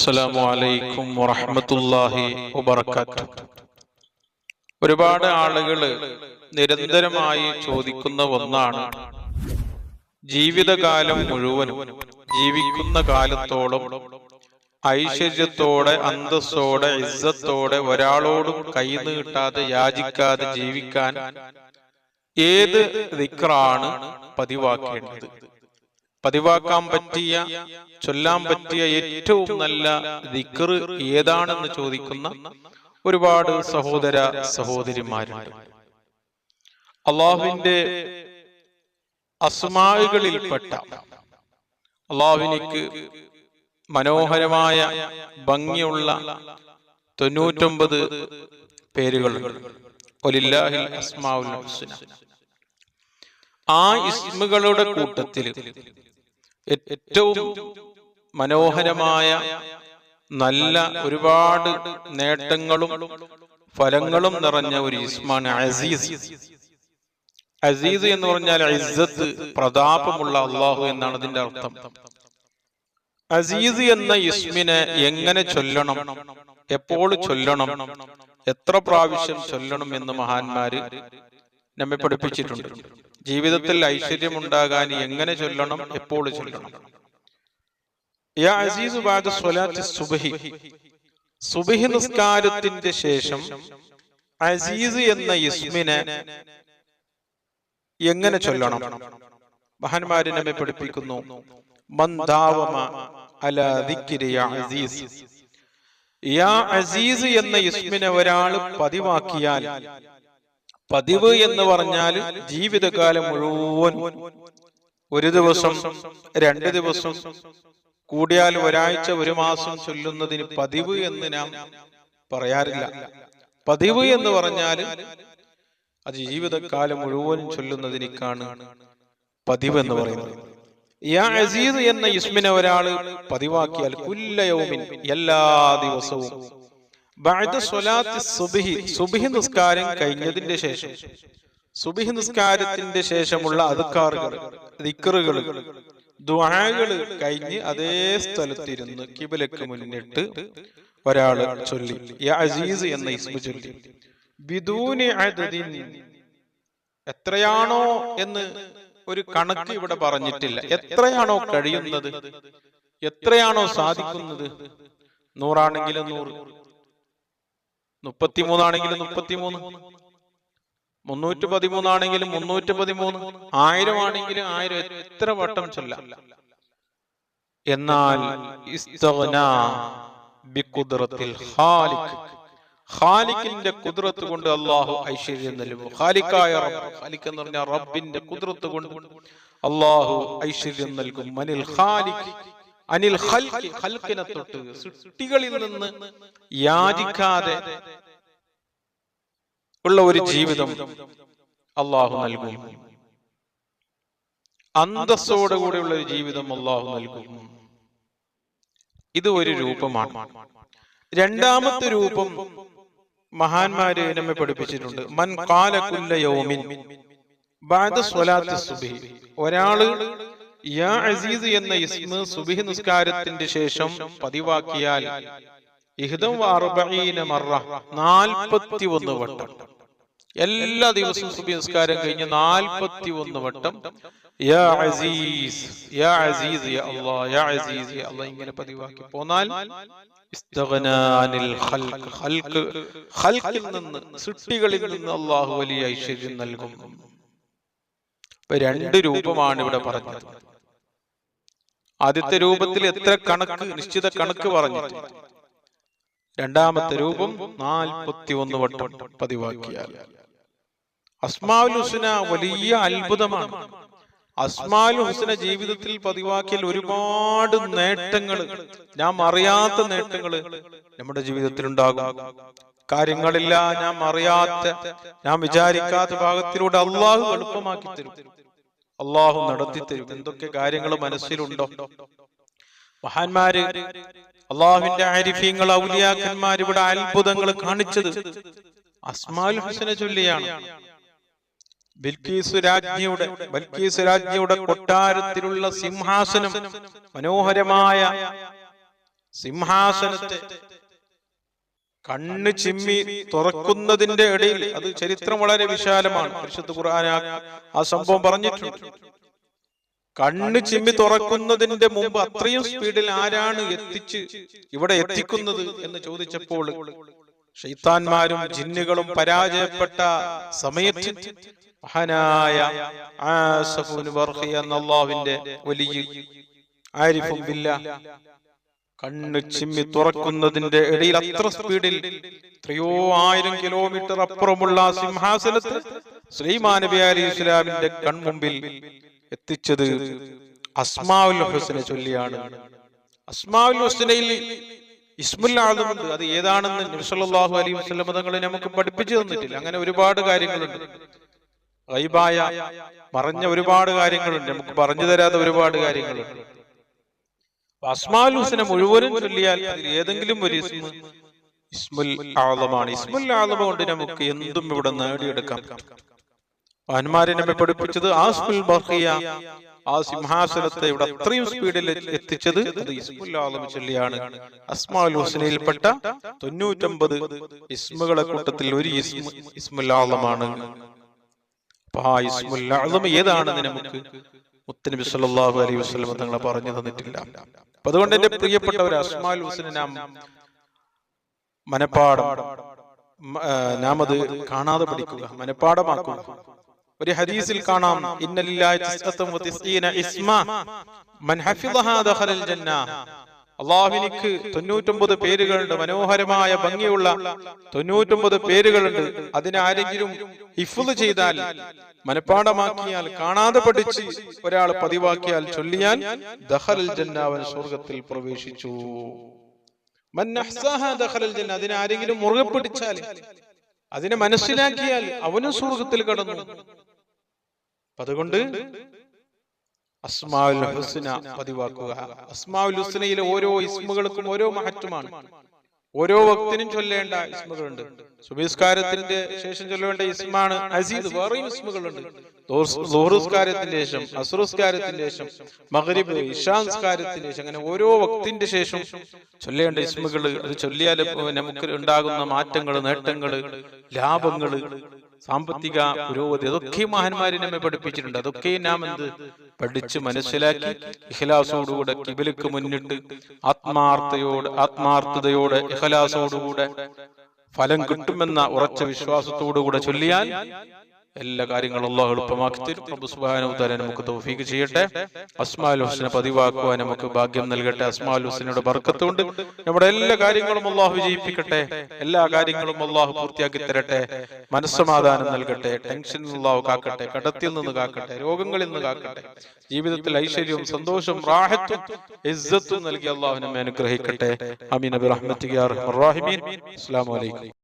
അസ്സലാമു അലൈക്കും വറഹ്മത്തുള്ളാഹി വബറകാത്ത് ഒരുപാട് ആളുകൾ നിരന്തരമായി ചോദിക്കുന്ന ഒന്നാണ് ജീവിതകാലം മുഴുവനും ജീവിക്കുന്ന കാലത്തോളം ഐശ്വര്യത്തോടെ അന്തസ്സോടെ ഇസ്സത്തോടെ ഒരാളോടും കൈനീട്ടാതെ യാചിക്കാതെ ജീവിക്കാൻ ഏത് ദിക്റാണ് പതിവാക്കേണ്ടത്? പതിവാക്കാൻ പറ്റിയ ചൊല്ലാൻ പറ്റിയ ഏറ്റവും നല്ല ദിക്റ് ഏതാണെന്ന് ചോദിക്കുന്ന ഒരുപാട് സഹോദര സഹോദരിമാരുണ്ട്. അള്ളാഹുവിന്റെ അസ്മാകളിൽപ്പെട്ട അള്ളാഹുവിനിക്ക് മനോഹരമായ ഭംഗിയുള്ള തൊണ്ണൂറ്റൊമ്പത് പേരുകളുണ്ട്. ഒലില്ലാഹിൽ അസ്മാഉൽ ഹുസ്ന. ആ ഇസ്മുകളുടെ കൂട്ടത്തിൽ ഏറ്റവും മനോഹരമായ നല്ല ഒരുപാട് നേട്ടങ്ങളും ഫലങ്ങളും നിറഞ്ഞ ഒരു ഇസ്മാൻ അസീസ്. അസീസ് എന്ന് പറഞ്ഞാൽ ഇസ്സത്ത് പ്രതാപമുള്ള അള്ളാഹു എന്നാണ് അതിന്റെ അർത്ഥം. അസീസ് എന്ന ഇസ്മിനെ എങ്ങനെ ചൊല്ലണം? എപ്പോൾ ചൊല്ലണം? എത്ര പ്രാവശ്യം ചൊല്ലണം എന്ന് മഹാന്മാര് നമ്മെ പഠിപ്പിച്ചിട്ടുണ്ട്. ജീവിതത്തിൽ ഐശ്വര്യമുണ്ടാകാൻ എങ്ങനെ ചൊല്ലണം? എപ്പോൾ ചൊല്ലണം? യാ അസീസ് ബാദ സ്വലാത്തി സുബഹി. സുബഹി. നിസ്കാരത്തിന്റെ ശേഷം അസീസ് എന്ന ഇസ്മിനെ എങ്ങനെ ചൊല്ലണം? മഹാന്മാര് നമ്മെ പഠിപ്പിക്കുന്നു. അസീസ്. യാ അസീസ് എന്ന ഇസ്മിനെ ഒരാൾ പതിവാക്കിയാൽ പതിവ് എന്ന് പറഞ്ഞാൽ ജീവിതകാലം മുഴുവൻ ഒരു ദിവസം രണ്ട് ദിവസം കൂടിയാൽ ഒരാഴ്ച ഒരു മാസം ചൊല്ലുന്നതിന് പതിവ് എന്ന് നാം പറയാറില്ല. പതിവ് എന്ന് പറഞ്ഞാൽ അത് ജീവിതകാലം മുഴുവൻ ചൊല്ലുന്നതിനേക്കാണ് പതിവ് എന്ന് പറയുന്നത്. യാ അസീദ് എന്ന ഇസ്മിനെ ഒരാൾ പതിവാക്കിയാൽ കുല്ലയവുമിൻ എല്ലാ ദിവസവും. സുബ്ഹി സുബ്ഹി നിസ്കാരം കഴിഞ്ഞതിന്റെ ശേഷം. സുബിഹി നിസ്കാരത്തിന്റെ ശേഷമുള്ള അതുക്കാറുകൾ ദിക്റുകൾ ദുആകൾ കഴിഞ്ഞ് അതേ സ്ഥലത്തിരുന്ന് കിബലക്ക് മുന്നിട്ട് ഒരാൾ ചൊല്ലി. യാ അസീസ് എന്ന ഇസ്മു ചൊല്ലി. ബിദൂനി അദദിൻ എത്രയാണോ എന്ന് ഒരു കണക്ക് ഇവിടെ പറഞ്ഞിട്ടില്ല. എത്രയാണോ കഴിയുന്നത്? എത്രയാണോ സാധിക്കുന്നത്? നൂറാണെങ്കിലും നൂറ്. മുപ്പത്തിമൂന്നാണെങ്കിലും മുപ്പത്തിമൂന്ന് മുന്നൂറ്റി പതിമൂന്നാണെങ്കിലും മുന്നൂറ്റി പതിമൂന്ന്. ആയിരം ആണെങ്കിലും ആയിരം എത്ര വട്ടം ചൊല്ല. എന്നാൽ ഖാലിഖിന്റെ കുതിരത്ത് കൊണ്ട് അള്ളാഹു ഐശ്വര്യം നൽകും ഖാലിക്കായ റബ്ബ്. ഖാലിഖ് എന്ന് പറഞ്ഞാൽ റബ്ബിന്റെ കുതിരത്ത് കൊണ്ട് അള്ളാഹു ഐശ്വര്യം നൽകും. മനിൽ ഖാലിഖ്. അനിൽ ഹൽക്കിനെ തൊട്ട് സൃഷ്ടികളിൽ നിന്ന് യാചിക്കാതെ ഉള്ള ഒരു ജീവിതം അള്ളാഹു നൽകും. അന്തസ്സോടുകൂടെയുള്ള ഒരു ജീവിതം അള്ളാഹു നൽകും. ഇത് ഒരു രൂപമാണ്. രണ്ടാമത്തെ രൂപം മഹാന്മാര് നമ്മെ പഠിപ്പിച്ചിട്ടുണ്ട്. മൻ കാലക്കുല്ല യോമിൻ. ഒരാൾ യാ അസീസ് എന്ന ഇസ്മ സുബ്ഹി നിസ്കാരത്തിന്റെ ശേഷം പതിവാക്കിയാൽ ഇഹിതം അർബഈന മറ 41 വട്ടം. എല്ലാ ദിവസവും സുബി നിസ്കാരം കഴിഞ്ഞ് 41 വട്ടം. യാ അസീസ് യാ അസീസ് യാ അസീസ് യാ ഇങ്ങനെ പതിവാക്കി പോന്നാൽ നിന്ന് സൃഷ്ടികളിൽ നിന്ന് അള്ളാഹു വലിയ ഐശ്വര്യം നൽകും. രണ്ട് രൂപമാണ് ഇവിടെ പറഞ്ഞത്. ആദ്യത്തെ രൂപത്തിൽ എത്ര കണക്ക് നിശ്ചിത കണക്ക് പറഞ്ഞു രണ്ടാമത്തെ രൂപം നാൽപ്പത്തി ഒന്ന് വട്ടം പതിവാക്കിയാൽ. അസ്മാവുൽ ഹുസ്ന വലിയ അത്ഭുതമാണ്. അസ്മാൽ ഹുസ്ന ജീവിതത്തിൽ പതിവാക്കിയാൽ ഒരുപാട് നേട്ടങ്ങൾ ഞാൻ അറിയാത്ത നേട്ടങ്ങൾ നമ്മുടെ ജീവിതത്തിൽ ഉണ്ടാകും കാര്യങ്ങളില്ല ഞാൻ അറിയാത്ത ഞാൻ വിചാരിക്കാത്ത ഭാഗത്തിലൂടെ അള്ളാഹു എളുപ്പമാക്കി തരും. അള്ളാഹു നടത്തി തരും. എന്തൊക്കെ കാര്യങ്ങൾ മനസ്സിലുണ്ടോ? മഹാന്മാര് അള്ളാഹുവിന്റെ ആരിഫ്യങ്ങൾ ഔലിയാക്കന്മാർ ഇവിടെ അത്ഭുതങ്ങൾ കാണിച്ചത് അസ്മാൽ ഹുസനെ ചൊല്ലിയാണ്. ബിൽക്കീസ് രാജ്ഞിയുടെ ബൽക്കീസ് രാജ്ഞിയുടെ കൊട്ടാരത്തിലുള്ള സിംഹാസനം മനോഹരമായ സിംഹാസനത്തെ കണ്ണ് ചിമ്മി തുറക്കുന്നതിന്റെ ഇടയിൽ അത് ചരിത്രം വളരെ വിശാലമാണ്. പരിശുദ്ധ ഖുർആൻ ആ- സംഭവം പറഞ്ഞിട്ടുണ്ട്. കണ്ണ് ചിമ്മി തുറക്കുന്നതിന്റെ മുമ്പ് അത്രയും സ്പീഡിൽ ആരാണ് എത്തിച്ച് ഇവിടെ എത്തിക്കുന്നത് എന്ന് ചോദിച്ചപ്പോൾ ഷെയ്ത്താന്മാരും ജിന്നുകളും പരാജയപ്പെട്ട സമയത്ത് മഹാനായ ആസഫുൻ വർഹി എന്ന വലിയ ആരിഫും ബില്ലാ. കണ്ണ് ചിമ്മി തുറക്കുന്നതിന്റെ ഇടയിൽ അത്ര സ്പീഡിൽ എത്രയോ ആയിരം കിലോമീറ്റർ അപ്പുറമുള്ള സിംഹാസനത്തിൽ സുലൈമാൻ നബി അലി ഇസ്ലാമിന്റെ കൺമുമ്പിൽ എത്തിച്ചത് അസ്മാവുൽ ഹുസനെ ചൊല്ലിയാണ്. അസ്മാവുൽ ഹുസനയിൽ ഇസ്മുൽ ആദമുണ്ട്. അത് ഏതാണെന്ന് നബി സല്ലല്ലാഹു അലൈഹി വസ്ലം തങ്ങൾ നമുക്ക് പഠിപ്പിച്ചു തന്നിട്ടില്ല. അങ്ങനെ ഒരുപാട് കാര്യങ്ങളുണ്ട്. റൈബായ മറഞ്ഞ ഒരുപാട് കാര്യങ്ങളുണ്ട്. നമുക്ക് പറഞ്ഞു തരാത്ത ഒരുപാട് കാര്യങ്ങളുണ്ട്. അസ്മാൽ ഹുസനെ മുഴുവനും ചൊല്ലിയാൽ അതിൽ ഏതെങ്കിലും ഒരു ഇസ്മു. ഇസ്മുൽ ആളമാണ് ഇസ്മുൽ ആളമ കൊണ്ട് നമുക്ക് എന്തും ഇവിടെ നേടിയെടുക്കാം. മഹന്മാരെ നമ്മെ പഠിപ്പിച്ചത് ആസ്മുൽ ബഹിയ ആ സിംഹാസനത്തെ ഇവിടെ അത്രയും സ്പീഡിൽ എത്തിച്ചത് അത് ഇസ്മുൽ ആലം ചൊല്ലിയാണ്. അസ്മാൽ ഹുസനയിൽപ്പെട്ട തൊണ്ണൂറ്റമ്പത് ഇസ്മുകളെ കൂട്ടത്തിൽ ഒരു ഇസ്മു ഇസ്മുൽ ആളമാണ് ആ ഇസ്മുൽ ആലം ഏതാണെന്ന് നമുക്ക് മുത്തനബി സല്ലല്ലാഹു അലൈഹി വസല്ലം തങ്ങളെ പറഞ്ഞു തന്നിട്ടില്ല. അപ്പൊ അതുകൊണ്ട് എന്റെ പ്രിയപ്പെട്ടവർ അസ്മാൽ ഹുസനെ നാം മനപ്പാടം നാം അത് കാണാതെ പഠിക്കുക മനപ്പാടമാക്കുക ഒരു ഹദീസിൽ കാണാം ഇന്നലില്ലാഹി തിസ്അത്തും വതിസ്ഈന ഇസ്മ മൻ ഹഫിളഹാ ദഖലൽ ജന്ന. അള്ളാഹുവിനിക്ക് തൊണ്ണൂറ്റൊമ്പത് പേരുകളുണ്ട്. മനോഹരമായ ഭംഗിയുള്ള തൊണ്ണൂറ്റൊമ്പത് പേരുകളുണ്ട്. അതിനാരെങ്കിലും ഇഫുദ് ചെയ്താൽ മനഃപ്പാടമാക്കിയാൽ കാണാതെ പഠിച്ച് ഒരാൾ പതിവാക്കിയാൽ ചൊല്ലിയാൽ ദഖലൽ ജന്നാവൻ സ്വർഗത്തിൽ പ്രവേശിച്ചു. മൻ അഹ്സാഹ ദഖലൽ ജന്ന അതിനെ ആരെങ്കിലും മുറുകെ പിടിച്ചാൽ അതിനെ മനസ്സിലാക്കിയാൽ അവനും സ്വർഗത്തിൽ കടന്നു. അതുകൊണ്ട് അസ്മാഉൽ ഹുസ്ന പതിവാക്കുക. അസ്മാഉൽ ഹുസ്നയിലെ ഓരോ ഇസ്മുകൾക്കും ഓരോ മഹത്വമാണ്. ഓരോ വക്തിനും ചൊല്ലേണ്ട ഇസ്മുകളുണ്ട്. സുബിസ്കാരത്തിന്റെ ശേഷം ചൊല്ലേണ്ട ഇസ്മാണ് അസീദ് വേറെയും ഇസ്മുകളുണ്ട്. ലോഹറുസ്കാരത്തിന്റെ ശേഷം അസുറുസ്കാരത്തിന്റെ ശേഷം മഗ്രിബ് ഇഷാംസ്കാരത്തിന്റെ ശേഷം അങ്ങനെ ഓരോ വക്തിന്റെ ശേഷം ചൊല്ലേണ്ട ഇസ്മുകൾ അത് ചൊല്ലിയാൽ നമുക്ക് ഉണ്ടാകുന്ന മാറ്റങ്ങൾ നേട്ടങ്ങൾ ലാഭങ്ങൾ സാമ്പത്തിക പുരോഗതി അതൊക്കെ മഹാന്മാരെ നമ്മെ പഠിപ്പിച്ചിട്ടുണ്ട്. അതൊക്കെ നാം എന്ത് പഠിച്ച് മനസ്സിലാക്കി ഇഹ്ലാസോടുകൂടെ കിബിലേക്ക് മുന്നിട്ട് ആത്മാർത്ഥയോട് ആത്മാർത്ഥതയോടെ ഇഹ്ലാസോടുകൂടെ ഫലം കിട്ടുമെന്ന ഉറച്ച വിശ്വാസത്തോടുകൂടെ ചൊല്ലിയാൽ എല്ലാ കാര്യങ്ങളും അള്ളാഹു എളുപ്പമാക്കി തരും. പ്രഭു തആല നമുക്ക് തോഫീക്ക് ചെയ്യട്ടെ. അസ്മാൽ ഹുസ്ന പതിവാക്കുവാൻ നമുക്ക് ഭാഗ്യം നൽകട്ടെ. അസ്മാൽ ഹുസ്നയുടെ ബർക്കത്ത് കൊണ്ട് നമ്മുടെ എല്ലാ കാര്യങ്ങളും അള്ളാഹു വിജയിപ്പിക്കട്ടെ. എല്ലാ കാര്യങ്ങളും അള്ളാഹു പൂർത്തിയാക്കി തരട്ടെ. മനസ്സമാധാനം നൽകട്ടെ. ടെൻഷൻ അള്ളാഹു കാക്കട്ടെ. കടത്തിൽ നിന്ന് കാക്കട്ടെ. രോഗങ്ങളിൽ നിന്ന് കാക്കട്ടെ. ജീവിതത്തിൽ ഐശ്വര്യവും സന്തോഷവും റാഹത്തും ഇസ്സത്തും നൽകി അള്ളാഹു നമ്മെ അനുഗ്രഹിക്കട്ടെ. അമീൻ. അബി റഹ്മത്തിയ അസ്സലാമു അലൈക്കും.